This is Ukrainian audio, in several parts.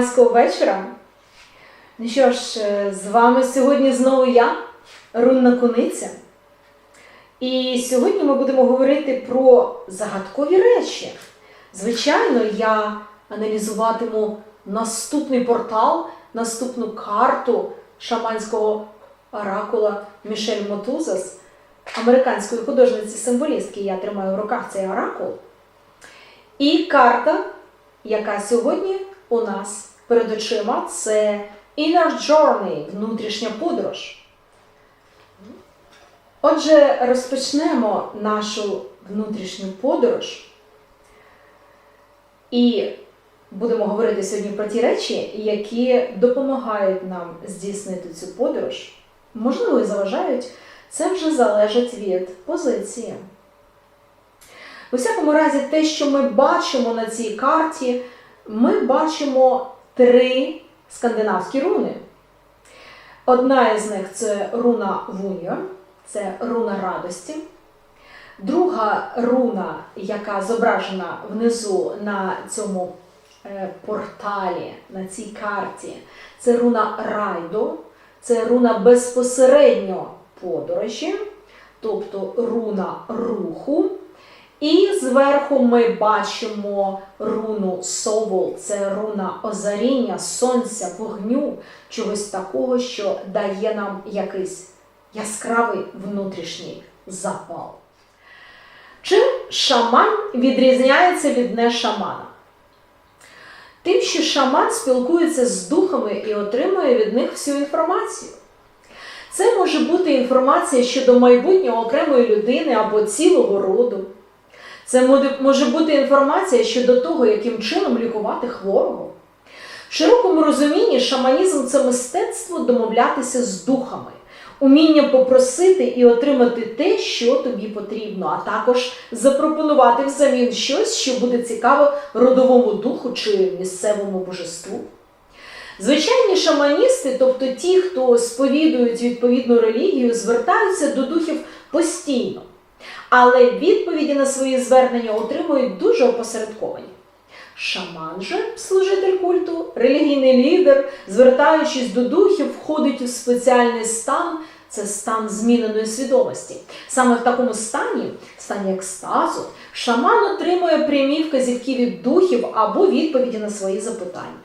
Всім вечора. Ну що ж, е, з вами сьогодні знову я, Рунна Куниця. І сьогодні ми будемо говорити про загадкові речі. Звичайно, я аналізуватиму наступний портал, наступну карту шаманського оракула Мішель Мотузас, американської художниці-символістки. Я тримаю в руках цей оракул. І карта яка сьогодні у нас перед очима, це Inner Journey, внутрішня подорож. Отже, розпочнемо нашу внутрішню подорож. І будемо говорити сьогодні про ті речі, які допомагають нам здійснити цю подорож. Можливо, і заважають, це вже залежить від позиції. У всякому разі, те, що ми бачимо на цій карті, ми бачимо три скандинавські руни. Одна із них це руна Вуньо, це руна радості. Друга руна, яка зображена внизу на цьому е, порталі, на цій карті, це руна Райдо, це руна безпосередньо подорожі, тобто руна руху. І зверху ми бачимо руну Совол, це руна озаріння, сонця, вогню, чогось такого, що дає нам якийсь яскравий внутрішній запал. Чим шаман відрізняється від нешамана? Тим, що шаман спілкується з духами і отримує від них всю інформацію. Це може бути інформація щодо майбутнього окремої людини або цілого роду. Це може- бути інформація щодо того, яким чином лікувати хворого. В широкому розумінні шаманізм це мистецтво домовлятися з духами, уміння попросити і отримати те, що тобі потрібно, а також запропонувати взамін щось, що буде цікаво родовому духу чи місцевому божеству. Звичайні шаманісти, тобто ті, хто сповідують відповідну релігію, звертаються до духів постійно. Але відповіді на свої звернення отримують дуже опосередковані. Шаман же, служитель культу, релігійний лідер, звертаючись до духів, входить у спеціальний стан, це стан зміненої свідомості. Саме в такому стані, стані екстазу, шаман отримує прямі вказівки від духів або відповіді на свої запитання.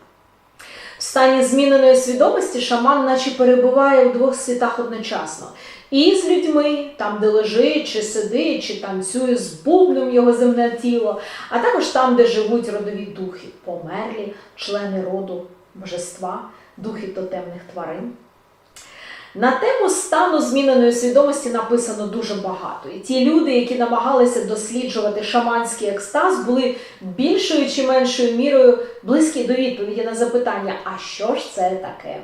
В стані зміненої свідомості шаман наче перебуває у двох світах одночасно. І з людьми, там, де лежить, чи сидить, чи танцює з бубном його земне тіло, а також там, де живуть родові духи, померлі, члени роду божества, духи тотемних тварин. На тему стану зміненої свідомості написано дуже багато. І ті люди, які намагалися досліджувати шаманський екстаз, були більшою чи меншою мірою близькі до відповіді на запитання, а що ж це таке?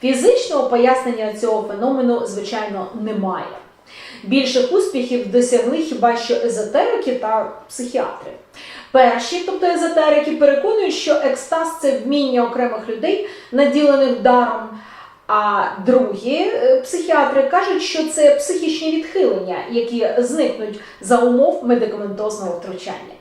Фізичного пояснення цього феномену, звичайно, немає. Більших успіхів досягли хіба що езотерики та психіатри. Перші, тобто езотерики, переконують, що екстаз це вміння окремих людей, наділених даром. А другі е, психіатри кажуть, що це психічні відхилення, які зникнуть за умов медикаментозного втручання.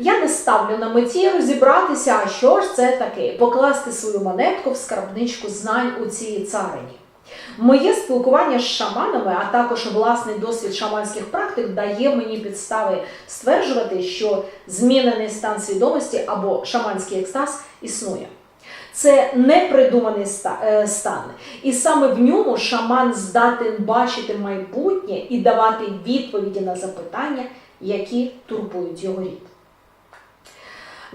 Я не ставлю на меті розібратися, а що ж це таке, покласти свою монетку в скарбничку знань у цій царині. Моє спілкування з шаманами, а також власний досвід шаманських практик дає мені підстави стверджувати, що змінений стан свідомості або шаманський екстаз існує. Це непридуманий е, стан, і саме в ньому шаман здатен бачити майбутнє і давати відповіді на запитання, які турбують його рід.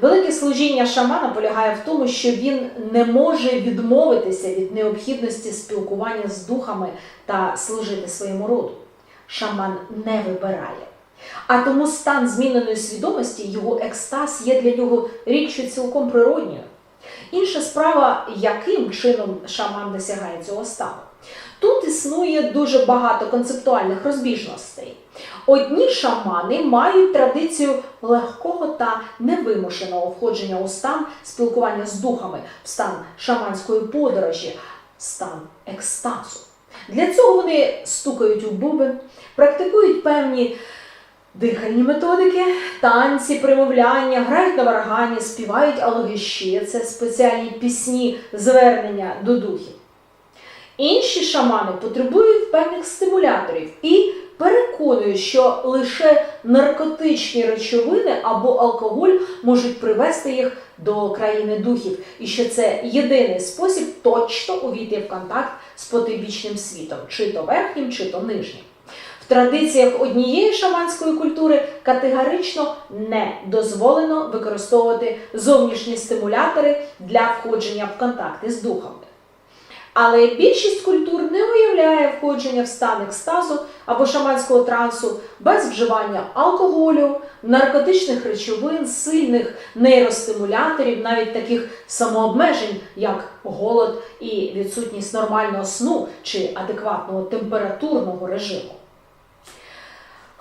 Велике служіння шамана полягає в тому, що він не може відмовитися від необхідності спілкування з духами та служити своєму роду. Шаман не вибирає. А тому стан зміненої свідомості, його екстаз є для нього річчю цілком природньою. Інша справа, яким чином шаман досягає цього стану. Тут існує дуже багато концептуальних розбіжностей. Одні шамани мають традицію легкого та невимушеного входження у стан спілкування з духами, в стан шаманської подорожі, стан екстазу. Для цього вони стукають у бубен, практикують певні Дихальні методики, танці, примовляння, грають на варгані, співають алогіші, це спеціальні пісні звернення до духів. Інші шамани потребують певних стимуляторів і переконують, що лише наркотичні речовини або алкоголь можуть привести їх до країни духів, і що це єдиний спосіб точно увійти в контакт з потойбічним світом, чи то верхнім, чи то нижнім. В традиціях однієї шаманської культури категорично не дозволено використовувати зовнішні стимулятори для входження в контакти з духами. Але більшість культур не уявляє входження в стан екстазу або шаманського трансу без вживання алкоголю, наркотичних речовин, сильних нейростимуляторів, навіть таких самообмежень, як голод і відсутність нормального сну чи адекватного температурного режиму.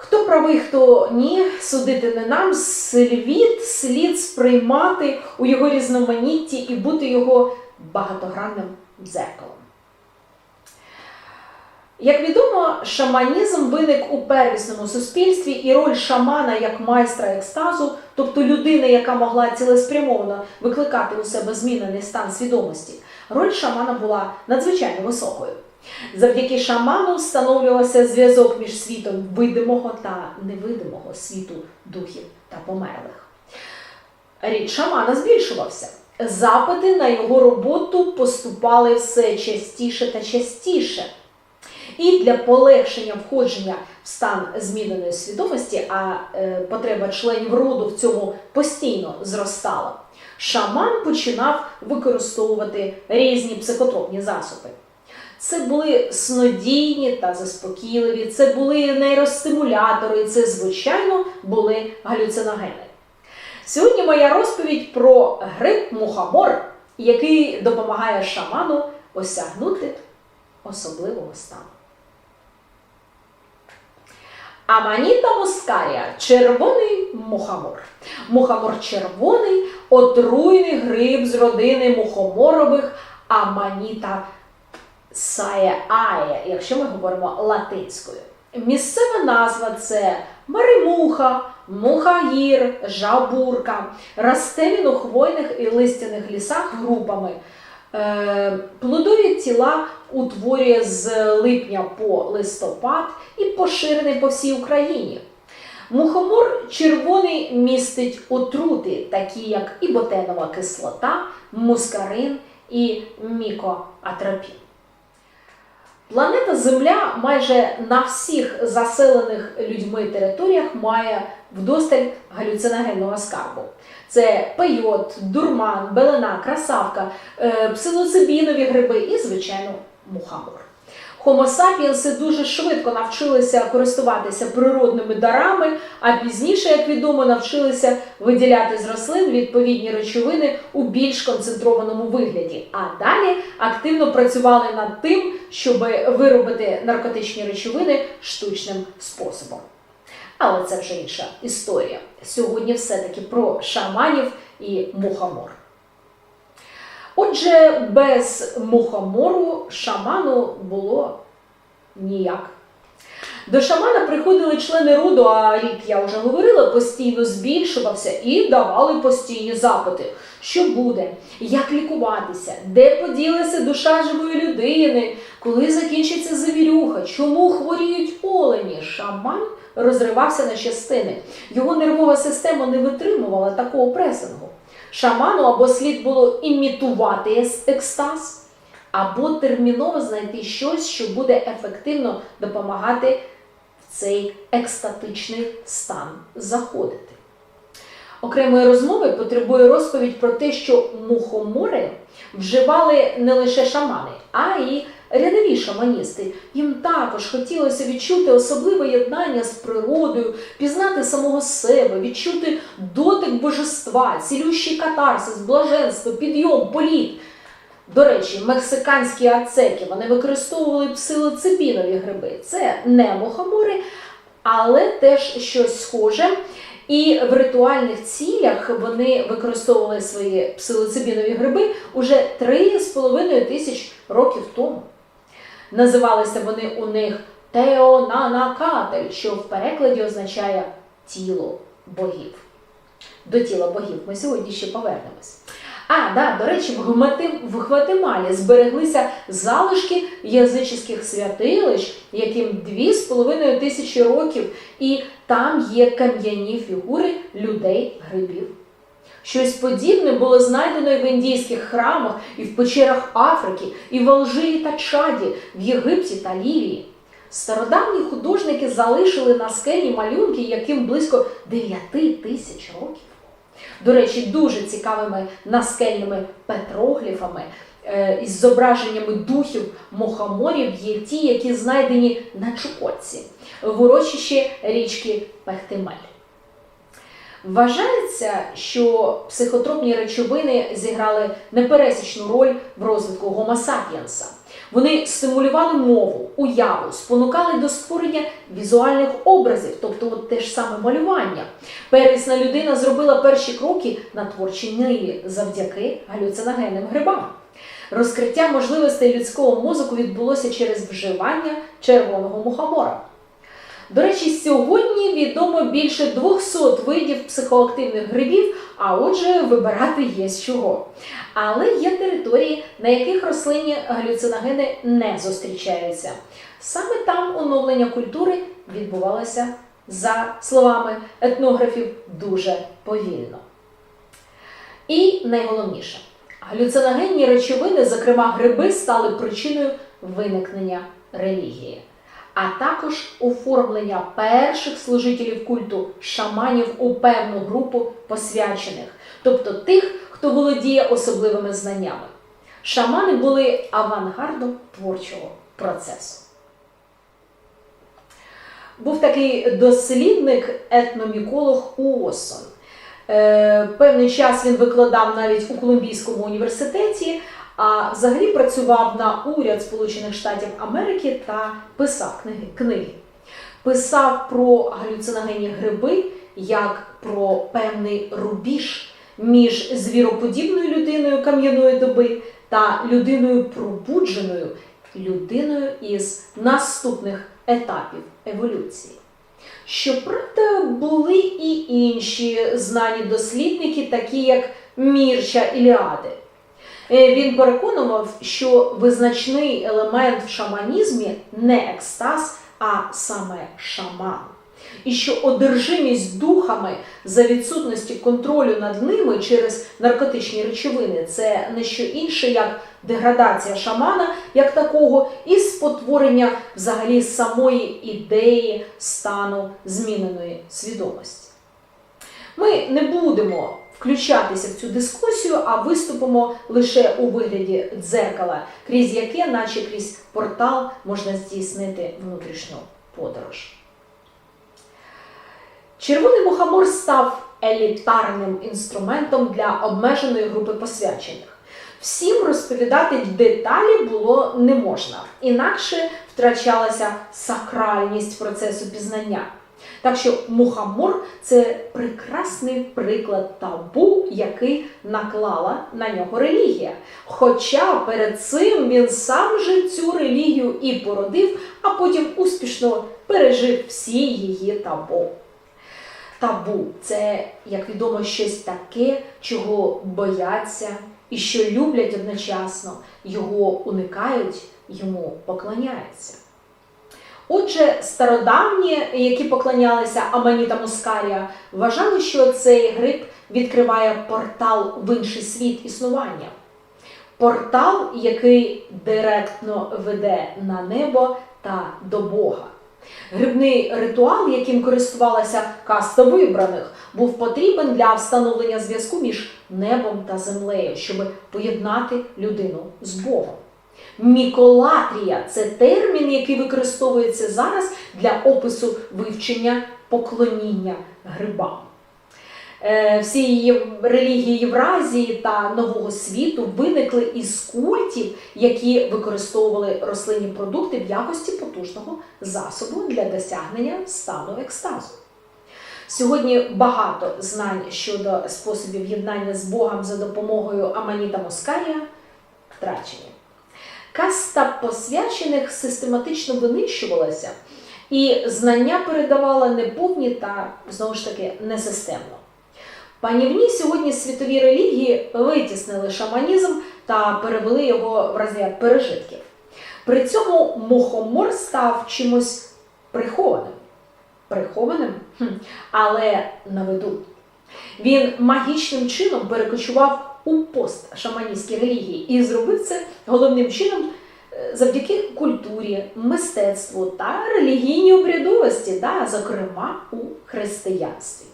Хто правий, хто ні, судити не нам, світ слід сприймати у його різноманітті і бути його багатогранним дзеркалом. Як відомо, шаманізм виник у первісному суспільстві, і роль шамана як майстра екстазу, тобто людини, яка могла цілеспрямовано викликати у себе змінений стан свідомості, роль шамана була надзвичайно високою. Завдяки шаману встановлювався зв'язок між світом видимого та невидимого світу духів та померлих. Рід шамана збільшувався. Запити на його роботу поступали все частіше та частіше. І для полегшення входження в стан зміненої свідомості, а е, потреба членів роду в цьому постійно зростала, шаман починав використовувати різні психотропні засоби. Це були снодійні та заспокійливі, це були нейростимулятори, це, звичайно, були галюциногени. Сьогодні моя розповідь про гриб мухомор, який допомагає шаману осягнути особливого стану. Аманіта мускарія червоний мухомор. Мухомор червоний отруйний гриб з родини мухоморових Аманіта саеає, якщо ми говоримо латинською. Місцева назва це маримуха, мухагір, жабурка, росте він у хвойних і листяних лісах групами. Е, Плодові тіла утворює з липня по листопад і поширений по всій Україні. Мухомор червоний містить отрути, такі як іботенова кислота, мускарин і мікоатропін. Планета Земля майже на всіх заселених людьми територіях має вдосталь галюциногенного скарбу. Це пейот, дурман, белина, красавка, е, псилоцибінові гриби і, звичайно, мухомор. Homo sapiens дуже швидко навчилися користуватися природними дарами, а пізніше, як відомо, навчилися виділяти з рослин відповідні речовини у більш концентрованому вигляді. А далі активно працювали над тим, щоб виробити наркотичні речовини штучним способом. Але це вже інша історія. Сьогодні все-таки про шаманів і мухомор. Отже, без мухомору шаману було ніяк. До шамана приходили члени роду, а рік, я вже говорила, постійно збільшувався і давали постійні запити. Що буде, як лікуватися, де поділася душа живої людини, коли закінчиться завірюха, чому хворіють олені? Шаман розривався на частини. Його нервова система не витримувала такого пресингу. Шаману або слід було імітувати екстаз, або терміново знайти щось, що буде ефективно допомагати в цей екстатичний стан заходити. Окремої розмови потребує розповідь про те, що мухомори вживали не лише шамани, а й рядові шаманісти. Їм також хотілося відчути особливе єднання з природою, пізнати самого себе, відчути дотик божества, цілющий катарсис, блаженство, підйом, політ. До речі, мексиканські ацеки вони використовували псилоцибінові гриби. Це не мухомори, але теж щось схоже. І в ритуальних цілях вони використовували свої псилоцибінові гриби уже 3,5 тисяч років тому. Називалися вони у них теонанакатель, що в перекладі означає тіло богів. До тіла богів ми сьогодні ще повернемось. А, да, до речі, в, Гватем- Гватемалі збереглися залишки язичних святилищ, яким 2,5 тисячі років, і там є кам'яні фігури людей-грибів. Щось подібне було знайдено і в індійських храмах, і в печерах Африки, і в Алжирі та Чаді, в Єгипті та Лівії. Стародавні художники залишили на скелі малюнки, яким близько 9 тисяч років. До речі, дуже цікавими наскельними петрогліфами е, із зображеннями духів мохоморів є ті, які знайдені на Чукотці, в урочищі річки Пехтимель. Вважається, що психотропні речовини зіграли непересічну роль в розвитку sapiens. Вони стимулювали мову, уяву, спонукали до створення візуальних образів, тобто от те ж саме малювання. Первісна людина зробила перші кроки на творчій ниві завдяки галюциногенним грибам. Розкриття можливостей людського мозку відбулося через вживання червоного мухомора. До речі, сьогодні відомо більше 200 видів психоактивних грибів, а отже, вибирати є з чого. Але є території, на яких рослинні галюциногени не зустрічаються. Саме там оновлення культури відбувалося, за словами етнографів, дуже повільно. І найголовніше, галюциногенні речовини, зокрема гриби, стали причиною виникнення релігії а також оформлення перших служителів культу шаманів у певну групу посвячених, тобто тих, хто володіє особливими знаннями. Шамани були авангардом творчого процесу. Був такий дослідник, етноміколог Уосон. Е, Певний час він викладав навіть у Колумбійському університеті, а взагалі працював на уряд Сполучених Штатів Америки та писав книги. Писав про галюциногенні гриби як про певний рубіж між звіроподібною людиною кам'яної доби та людиною пробудженою, людиною із наступних етапів еволюції. Щоправда, були і інші знані дослідники, такі як Мірча Іліади. Е, Він переконував, що визначний елемент в шаманізмі не екстаз, а саме шаман. І що одержимість духами за відсутності контролю над ними через наркотичні речовини це не що інше, як деградація шамана як такого, і спотворення взагалі самої ідеї стану зміненої свідомості. Ми не будемо включатися в цю дискусію, а виступимо лише у вигляді дзеркала, крізь яке, наче крізь портал, можна здійснити внутрішню подорож. Червоний мухомор став елітарним інструментом для обмеженої групи посвячених. Всім розповідати деталі було не можна, інакше втрачалася сакральність процесу пізнання. Так що мухомор це прекрасний приклад табу, який наклала на нього релігія. Хоча перед цим він сам же цю релігію і породив, а потім успішно пережив всі її табу. Табу це, як відомо, щось таке, чого бояться і що люблять одночасно, його уникають, йому поклоняються. Отже, стародавні, які поклонялися Аманіта Мускарія, вважали, що цей гриб відкриває портал в інший світ існування. Портал, який директно веде на небо та до Бога. Грибний ритуал, яким користувалася каста вибраних, був потрібен для встановлення зв'язку між небом та землею, щоб поєднати людину з Богом. Міколатрія це термін, який використовується зараз для опису вивчення поклоніння грибам. Е, Всі релігії Євразії та Нового світу виникли із культів, які використовували рослинні продукти в якості потужного засобу для досягнення стану екстазу. Сьогодні багато знань щодо способів єднання з Богом за допомогою Аманіта Москарія втрачені. Каста посвячених систематично винищувалася, і знання передавала неповні та знову ж таки несистемно. Панівні сьогодні світові релігії витіснили шаманізм та перевели його в розряд пережитків. При цьому мухомор став чимось прихованим. Прихованим, але на виду. Він магічним чином перекочував у пост шаманістській релігії і зробив це головним чином е, завдяки культурі, мистецтву та релігійній обрядовості, да, зокрема у християнстві.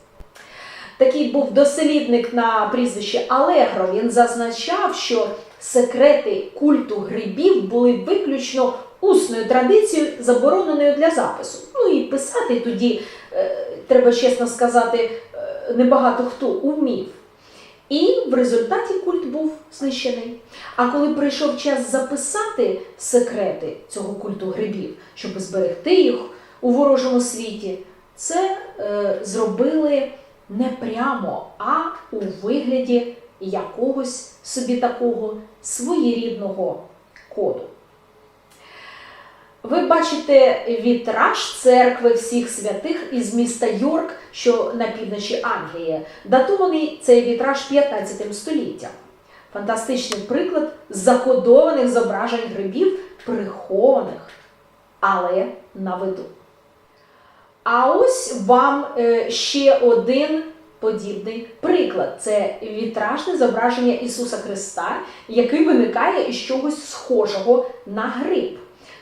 Такий був дослідник на прізвище Алегро. Він зазначав, що секрети культу грибів були виключно усною традицією, забороненою для запису. Ну і писати тоді, е, треба чесно сказати, е, небагато хто умів. І в результаті культ був знищений. А коли прийшов час записати секрети цього культу грибів, щоб зберегти їх у ворожому світі, це е, зробили не прямо, а у вигляді якогось собі такого своєрідного коду. Ви бачите вітраж церкви всіх святих із міста Йорк, що на півночі Англії. Датований цей вітраж 15 століттям. Фантастичний приклад закодованих зображень грибів, прихованих, але на виду. А ось вам е, ще один подібний приклад: це вітражне зображення Ісуса Христа, який виникає із чогось схожого на гриб.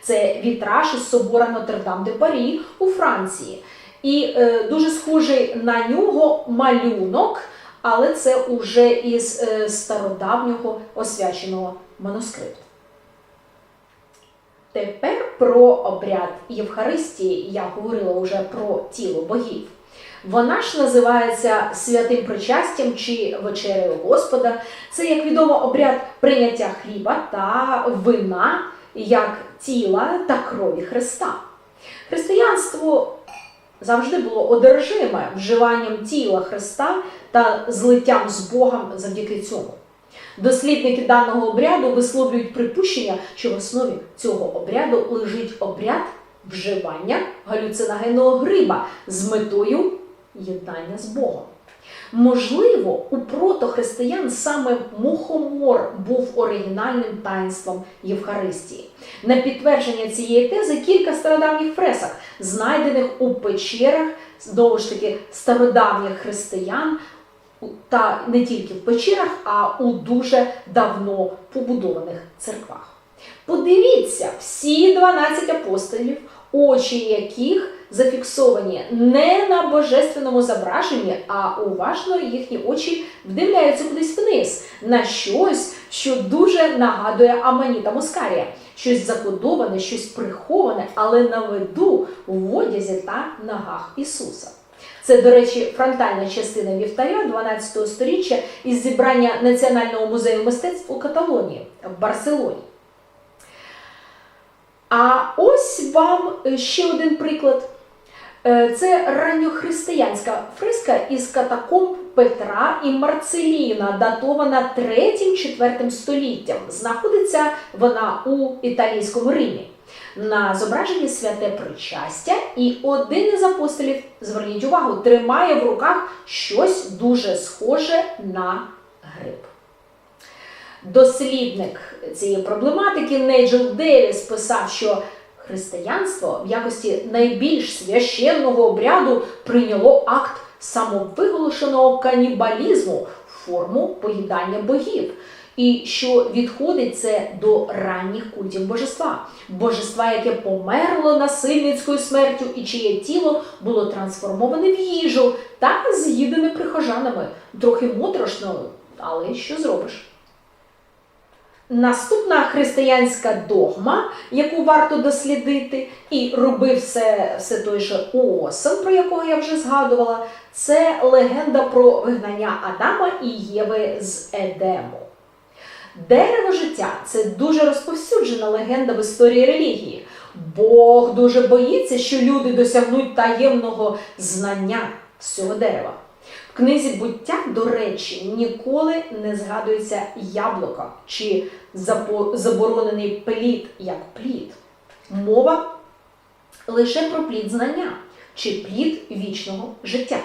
Це вітраж із собора Нотр-Дам де Парі у Франції. І е, дуже схожий на нього малюнок, але це уже із е, стародавнього освяченого манускрипту. Тепер про обряд Євхаристії я говорила вже про тіло богів. Вона ж називається святим причастям чи вечерею Господа. Це, як відомо, обряд прийняття хліба та вина як тіла та крові Христа. Християнство завжди було одержиме вживанням тіла Христа та злиттям з Богом завдяки цьому. Дослідники даного обряду висловлюють припущення, що в основі цього обряду лежить обряд вживання галюциногенного гриба з метою єднання з Богом. Можливо, у протохристиян саме мухомор був оригінальним таїнством Євхаристії. На підтвердження цієї тези кілька стародавніх фресок, знайдених у печерах, знову ж таки, стародавніх християн, та не тільки в печерах, а у дуже давно побудованих церквах. Подивіться, всі 12 апостолів, очі яких зафіксовані не на божественному зображенні, а уважно їхні очі вдивляються кудись вниз на щось, що дуже нагадує Аманіта Москарія. Щось закодоване, щось приховане, але на виду в одязі та ногах Ісуса. Це, до речі, фронтальна частина вівтаря 12 століття із зібрання Національного музею мистецтв у Каталонії в Барселоні. А ось вам ще один приклад. Е, Це ранньохристиянська фреска із катакомб Петра і Марцеліна, датована 3-4 століттям. Знаходиться вона у італійському Римі. На зображенні святе причастя, і один із апостолів, зверніть увагу, тримає в руках щось дуже схоже на гриб. Дослідник цієї проблематики Нейджел Девіс писав, що християнство в якості найбільш священного обряду прийняло акт самовиголошеного канібалізму форму поїдання богів. І що відходить це до ранніх культів божества, божества, яке померло насильницькою смертю, і чиє тіло було трансформоване в їжу та з'їдене прихожанами. Трохи моторошно, але що зробиш? Наступна християнська догма, яку варто дослідити, і робив все, все той же Оосен, про якого я вже згадувала, це легенда про вигнання Адама і Єви з Едему. Дерево життя це дуже розповсюджена легенда в історії релігії. Бог дуже боїться, що люди досягнуть таємного знання з цього дерева. Книзі буття, до речі, ніколи не згадується яблуко чи заборонений плід як плід. Мова лише про плід знання чи плід вічного життя.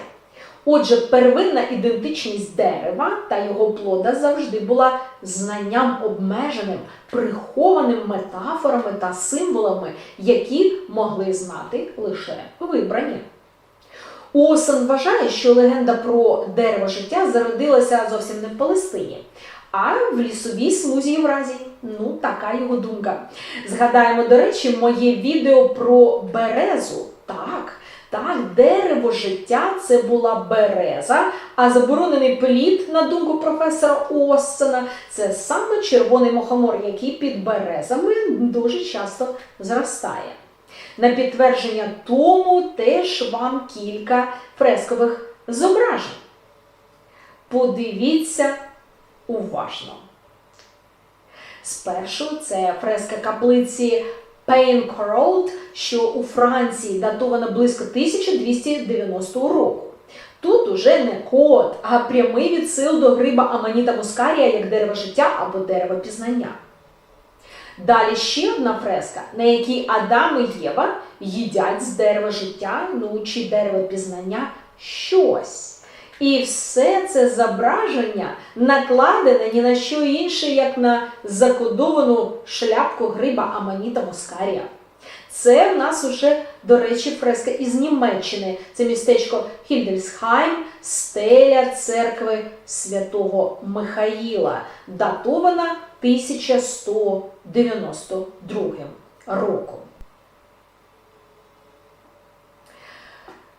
Отже, первинна ідентичність дерева та його плода завжди була знанням обмеженим, прихованим метафорами та символами, які могли знати лише вибрані. Уосен вважає, що легенда про дерево життя зародилася зовсім не в Палестині, а в лісовій смузі Євразії. Ну, така його думка. Згадаємо, до речі, моє відео про березу. Так, так, дерево життя це була береза, а заборонений плід, на думку професора Уоссена, це саме червоний мохомор, який під березами дуже часто зростає. На підтвердження тому теж вам кілька фрескових зображень. Подивіться уважно. Спершу це фреска каплиці Пейнкроуд, що у Франції датована близько 1290 року. Тут уже не код, а прямий відсил до гриба Аманіта Мускарія як дерево життя або дерево пізнання. Далі ще одна фреска, на якій Адам і Єва їдять з дерева життя, ну чи дерева пізнання щось. І все це зображення накладене ні на що інше, як на закодовану шляпку гриба Аманіта Москарія. Це в нас уже, до речі, фреска із Німеччини. Це містечко Хільдельсхайм, стеля церкви святого Михаїла, датована 1192 роком.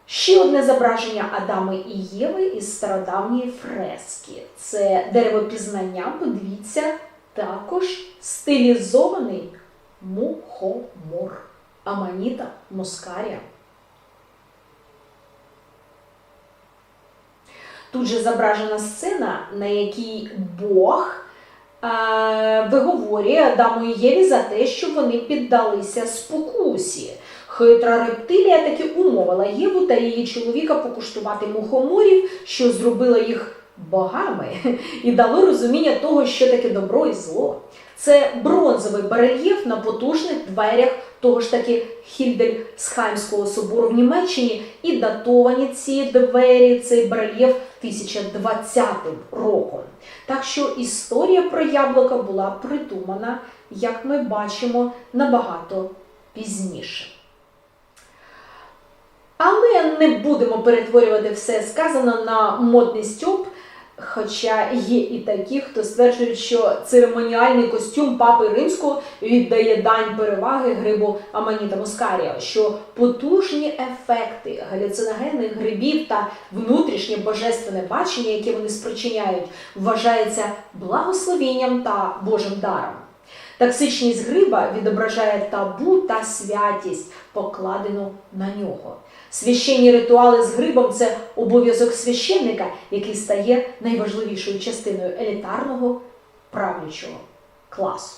Ще одне зображення Адами і Єви із стародавньої фрески. Це дерево пізнання, подивіться, також стилізований мухомор. Аманіта Москарія. Тут же зображена сцена, на якій Бог е, виговорює Адаму і Єві за те, що вони піддалися спокусі. Хитра рептилія таки умовила Єву та її чоловіка покуштувати мухоморів, що зробило їх богами, і дало розуміння того, що таке добро і зло. Це бронзовий барельєф на потужних дверях того ж таки Хільдельсхаймського собору в Німеччині, і датовані ці двері, цей барельєф 1020 роком. Так що історія про яблука була придумана, як ми бачимо, набагато пізніше. Але не будемо перетворювати все сказано на модний стьоп. Хоча є і такі, хто стверджують, що церемоніальний костюм папи римського віддає дань переваги грибу Аманіта Мускарія, що потужні ефекти галюциногенних грибів та внутрішнє божественне бачення, яке вони спричиняють, вважається благословенням та Божим даром. Токсичність гриба відображає табу та святість, покладену на нього. Священні ритуали з грибом це обов'язок священника, який стає найважливішою частиною елітарного правлячого класу.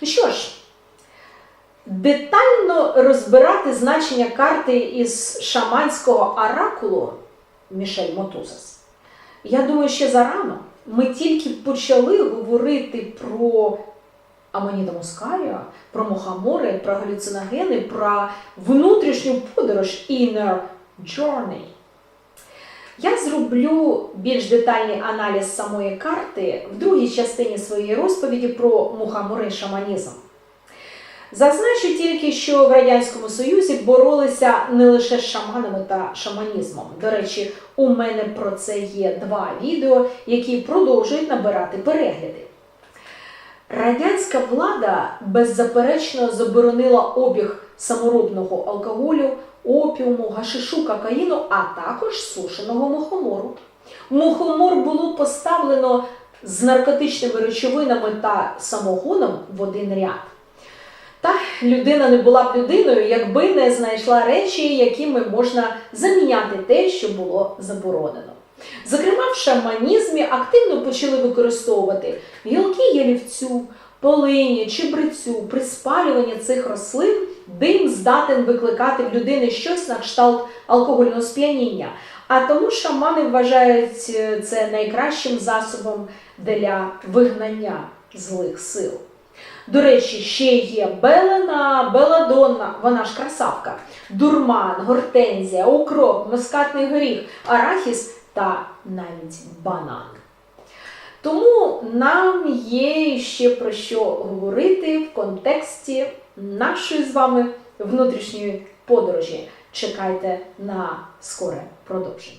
Ну що ж, детально розбирати значення карти із шаманського оракулу Мішель Мотузас. Я думаю, ще зарано. Ми тільки почали говорити про Аманіта Мускарія, про мухамори, про галюциногени, про внутрішню подорож Inner Journey. Я зроблю більш детальний аналіз самої карти в другій частині своєї розповіді про мухамори і шаманізм. Зазначу тільки, що в Радянському Союзі боролися не лише з шаманами та шаманізмом. До речі, у мене про це є два відео, які продовжують набирати перегляди. Радянська влада беззаперечно заборонила обіг саморобного алкоголю, опіуму, гашишу, кокаїну, а також сушеного мухомору. Мухомор було поставлено з наркотичними речовинами та самогоном в один ряд. Та людина не була б людиною, якби не знайшла речі, якими можна заміняти те, що було заборонено. Зокрема, в шаманізмі активно почали використовувати гілки ялівцю, полині, чебрецю. При спалюванні цих рослин дим здатен викликати в людини щось на кшталт алкогольного сп'яніння. А тому шамани вважають це найкращим засобом для вигнання злих сил. До речі, ще є белена, беладонна, вона ж красавка, дурман, гортензія, укроп, мускатний горіх, арахіс та навіть банан. Тому нам є ще про що говорити в контексті нашої з вами внутрішньої подорожі. Чекайте на скоре продовження.